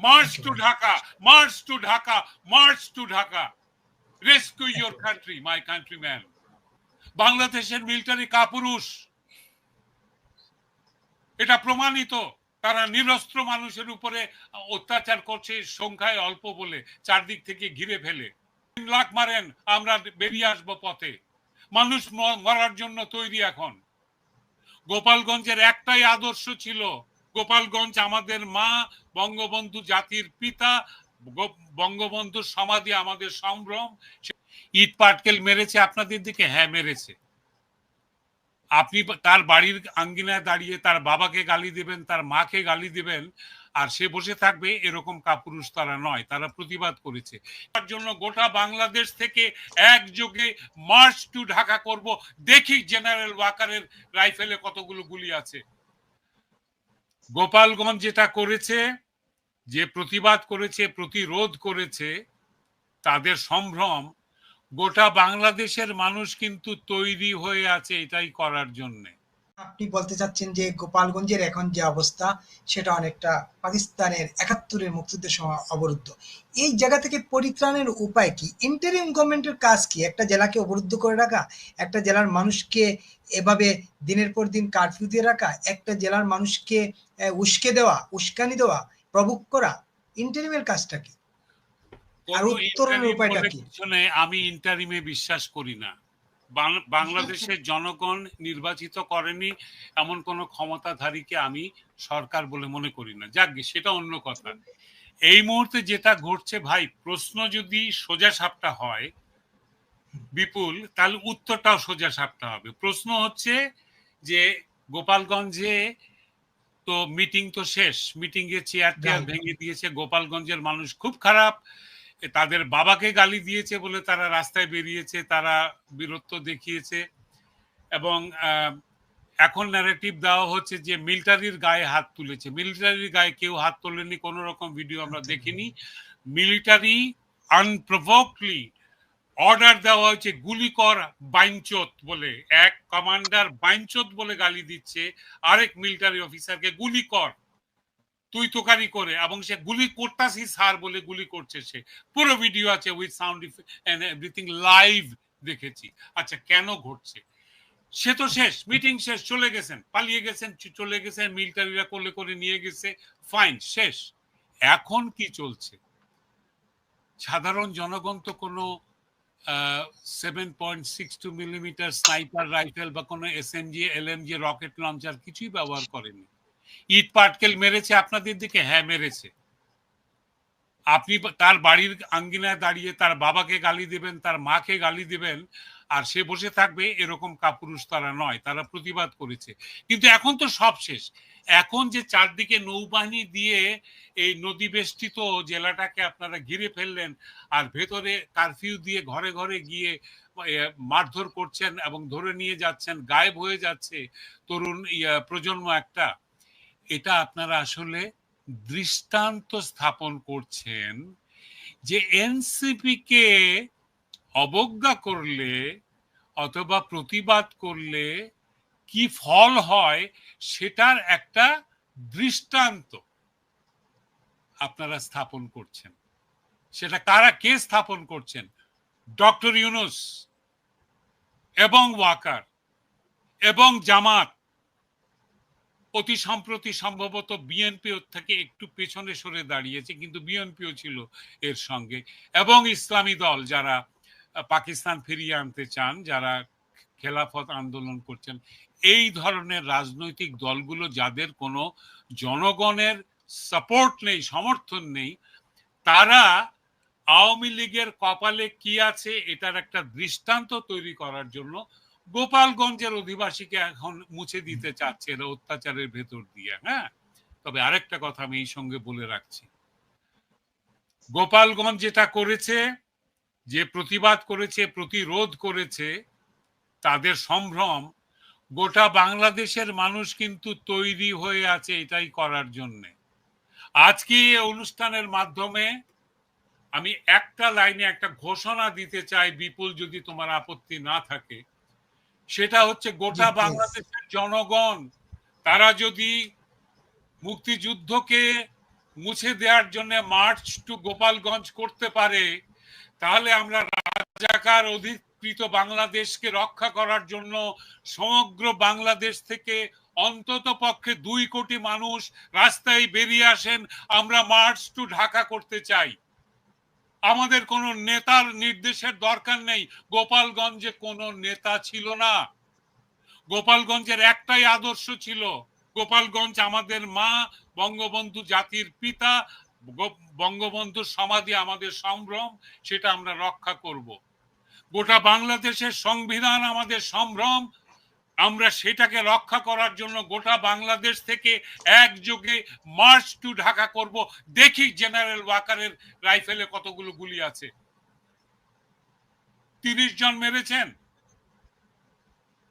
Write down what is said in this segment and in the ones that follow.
March to Dhaka, march to Dhaka, march to Dhaka. Rescue your country, my countrymen. বাংলাদেশের military কাপুরুষ এটা প্রমাণিত তারা নিরস্ত্র মানুষের উপরে অত্যাচার করছে সংখ্যায় অল্প বলে চারদিক থেকে ঘিরে ফেলে তিন লাখ মারেন আমরা বেরিয়ে আসব পথে মানুষ মরার জন্য তৈরি এখন গোপালগঞ্জের একটাই আদর্শ ছিল গোপালগঞ্জ আমাদের মা, বঙ্গবন্ধু জাতির পিতা বঙ্গবন্ধুর সমাধি আমাদের সম্ভ্রম। ইট পাটকেল মেরেছে, আপনাদের দিকে হ্যাঁ মেরেছে। আপনি তার বাড়ির আঙ্গিনায় দাঁড়িয়ে তার বাবাকে গালি দিবেন, তার মাকে গালি দিবেন, আর সে বসে থাকবে, এরকম কাপুরুষ তারা নয়, তারা প্রতিবাদ করেছে। তার জন্য গোটা বাংলাদেশ থেকে একযোগে মার্চ টু ঢাকা করব। দেখি জেনারেল ওয়াকারের রাইফেলে কতগুলো গুলি আছে। গোপালগঞ্জ যেটা করেছে, যে প্রতিবাদ করেছে, প্রতিরোধ করেছে, তাদের সম্ভ্রম, গোটা বাংলাদেশের মানুষ কিন্তু তৈরি হয়ে আছে এটাই করার জন্যে। আপনি বলতে চাচ্ছেন যে গোপালগঞ্জের এখন যে অবস্থা সেটা অনেকটা পাকিস্তানের একাত্তরের মুক্তিযুদ্ধের সময় অবরুদ্ধ। এই জায়গা থেকে পরিত্রাণের উপায় কি? ইন্টারিম গভর্নমেন্টের কাজ কি? একটা জেলাকে অবরুদ্ধ করে রাখা? একটা জেলার মানুষকে এভাবে দিনের পর দিন কারফিউ দিয়ে রাখা? একটা জেলার মানুষকে উস্কে দেওয়া উস্কানি দেওয়া প্রভোগ করা? ইন্টারিমের কাজটা কি? আর উত্তরণের উপায়টা কি? আমি ইন্টারিমে বিশ্বাস করি না। বাংলাদেশের জনগণ নির্বাচিত করেনি এমন কোন ক্ষমতাধারীকে আমি সরকার বলে মনে করি না। যাক সেটা অন্য কথা। এই মুহূর্তে যেটা ঘটছে ভাই প্রশ্ন যদি সোজা সাপটা হয় বিপুল তাহলে উত্তরটাও সোজা সাপটা হবে। প্রশ্ন হচ্ছে যে গোপালগঞ্জে তো মিটিং তো শেষ। মিটিং এ চেয়ার টেয়ার ভেঙে দিয়েছে। গোপালগঞ্জের মানুষ খুব খারাপ। তাদের বাবাকে গালি দিয়েছে বলে তারা রাস্তায় বেরিয়েছে তারা বীরত্ব দেখিয়েছে এবং এখন ন্যারেটিভ দেওয়া হচ্ছে যে মিলিটারির গায়ে হাত তুলেছে। মিলিটারির গায়ে কেউ হাত তোলেনি কোনো রকম ভিডিও আমরা দেখিনি। মিলিটারি আনপ্রভোকলি অর্ডার দেওয়া হয়েছে গুলি কর বাইনচোত বলে। এক কমান্ডার বাইনচোত বলে গালি দিচ্ছে আরেক মিলিটারি অফিসারকে গুলি কর। তুই তোকারি করে, এবং সে গুলি করতাসি স্যার বলে গুলি করছে সে। পুরো ভিডিও আছে উইথ সাউন্ড এভরিথিং লাইভ দেখেছি। আচ্ছা কেন ঘটছে? সে তো শেষ মিটিং শেষ, চলে গেছেন, পালিয়ে গেছেন চলে গেছেন মিলিটারিরা কোলে করে নিয়ে গেছে ফাইন শেষ। এখন কি চলছে? সাধারণ জনগণ তো কোনো seven point six two millimetre sniper rifle বা কোনো এসএমজি এলএমজি রকেট লঞ্চার কিছুই ব্যবহার করেনি। ইট পাটকেল মেরেছে আপনাদের দিকে? হ্যাঁ মেরেছে। আপনি তার বাড়ির আঙ্গিনায় দাঁড়িয়ে তার বাবাকে গালি দিবেন, তার মাকে গালি দিবেন, আর সে বসে থাকবে, এরকম কাপুরুষ তারা নয়, তারা প্রতিবাদ করেছে। কিন্তু এখন তো সব শেষ। এখন যে চারদিকে নৌবাহিনী দিয়ে এই নদী বেষ্টিত জেলাটাকে আপনারা ঘিরে ফেললেন, আর ভেতরে কারফিউ দিয়ে ঘরে ঘরে গিয়ে মারধর করছেন এবং ধরে নিয়ে যাচ্ছেন, গায়েব হয়ে যাচ্ছে, তরুণ প্রজন্ম একটা। এটা আপনারা আসলে দৃষ্টান্ত স্থাপন করছেন যে এনসিপি কে অবজ্ঞা করলে অথবা প্রতিবাদ করলে কি ফল হয় সেটার একটা দৃষ্টান্ত আপনারা স্থাপন করছেন। সেটা কারা, কে স্থাপন করছেন? ডক্টর ইউনুস এবং ওয়াকার এবং জামাত। অতি সম্প্রতি সম্ভবত বিএনপি থেকে একটু পেছনে সরে দাঁড়িয়েছে, কিন্তু বিএনপিও ছিল এর সঙ্গে। এবং ইসলামী দল যারা পাকিস্তান ফিরিয়ে আনতে চান, যারা খেলাফত আন্দোলন করছেন, এই ধরনের রাজনৈতিক দলগুলো যাদের কোনো জনগণের সাপোর্ট নেই, সমর্থন নেই, তারা আওয়ামী লীগের কপালে কি আছে, এটার একটা দৃষ্টান্ত তৈরি করার জন্য গোপালগঞ্জের অধিবাসীকে এখন মুছে দিতে চাচ্ছে এরা অত্যাচারের ভেতর দিয়ে হ্যাঁ? তবে আরেকটা কথা আমি এই সঙ্গে বলে রাখছি। গোপালগঞ্জ যেটা করেছে, যে প্রতিবাদ করেছে, প্রতিরোধ করেছে, তাদের সম্ভ্রম গোটা বাংলাদেশের মানুষ কিন্তু তৈরি হয়ে আছে এটাই করার জন্যে। আজকে এই অনুষ্ঠানের মাধ্যমে আমি একটা লাইনে একটা ঘোষণা দিতে চাই, বিপুল যদি তোমার আপত্তি না থাকে সেটা হচ্ছে গোটা বাংলাদেশের জনগণ। তারা যদি মুক্তিযুদ্ধকে মুছে দেওয়ার জন্য মার্চ টু গোপালগঞ্জ করতে পারে তাহলে আমরা রাজাকার অধিকৃত বাংলাদেশকে রক্ষা করার জন্য সমগ্র বাংলাদেশ থেকে অন্তত পক্ষে দুই কোটি মানুষ রাস্তায় বেরিয়ে আসেন আমরা মার্চ টু ঢাকা করতে চাই। আমাদের কোনো নেতার নির্দেশের দরকার নেই। গোপালগঞ্জে কোনো নেতা ছিল না। গোপালগঞ্জের একটাই আদর্শ ছিল, গোপালগঞ্জ আমাদের মা, বঙ্গবন্ধু জাতির পিতা বঙ্গবন্ধুর সমাধি আমাদের সম্ভ্রম, সেটা আমরা রক্ষা করব। গোটা বাংলাদেশের সংবিধান আমাদের সম্ভ্রম আমরা সেটাকে রক্ষা করার জন্য গোটা বাংলাদেশ থেকে একযোগে মার্চ টু ঢাকা করব। দেখি জেনারেল ওয়াকারের রাইফেলে কতগুলো গুলি আছে। তিরিশ জন মেরেছেন।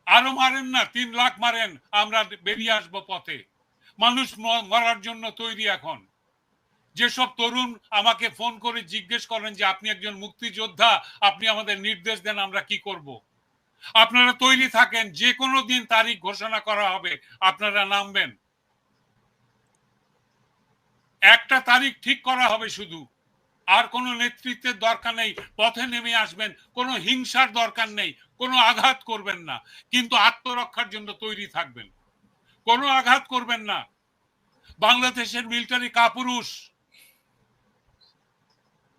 আরও মারেন না, তিন লাখ মারেন, আমরা বেরিয়ে আসব পথে। মানুষ মরার জন্য তৈরি এখন। যেসব তরুণ আমাকে ফোন করে জিজ্ঞেস করেন যে, আপনি একজন মুক্তিযোদ্ধা, আপনি আমাদের নির্দেশ দেন, আমরা কি করব? আপনারা তৈরি থাকেন, যে কোনো দিন তারিখ ঘোষণা করা হবে, আপনারা নামবেন। একটা তারিখ ঠিক করা হবে শুধু। আর কোনো নেতৃত্বের দরকার নেই, পথে নেমে আসবেন, কোনো হিংসার দরকার নেই, কোনো আঘাত করবেন না, কিন্তু আত্মরক্ষার জন্য তৈরি থাকবেন। কোনো আঘাত করবেন না। বাংলাদেশের মিলিটারি কাপুরুষ।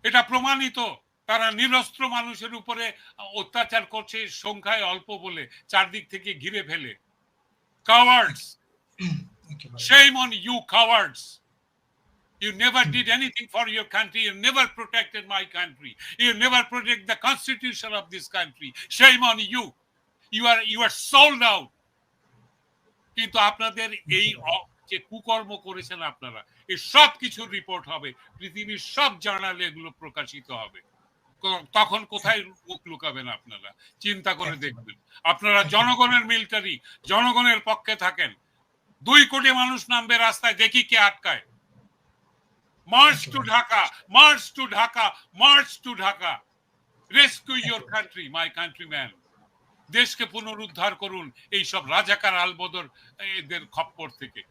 এটা প্রমাণিত। তারা নিরস্ত্র মানুষের উপরে অত্যাচার করছে সংখ্যায় অল্প বলে চারদিক থেকে ঘিরে ফেলে cowards Shame on you, cowards. You never did anything for your country. You never protected my country. You never protect the constitution of this country. Shame on you. You are you are sold out. কিন্তু আপনাদের এই যে কুকর্ম করেছেন আপনারা এই সব কিছুর রিপোর্ট হবে পৃথিবীর সব জার্নালে এগুলো প্রকাশিত হবে তখন কোথায় মুখ লুকাবেন আপনারা? চিন্তা করে দেখবেন। আপনারা জনগণের মিলিটারি, জনগণের পক্ষে থাকেন। দুই কোটি মানুষ নামবে রাস্তায়, দেখি কে আটকায়। March to Dhaka march to Dhaka march to Dhaka rescue your country my countrymen দেশকে পুনরুদ্ধার করুন, এইসব রাজাকার আলবদর, এদের খপ্পর থেকে।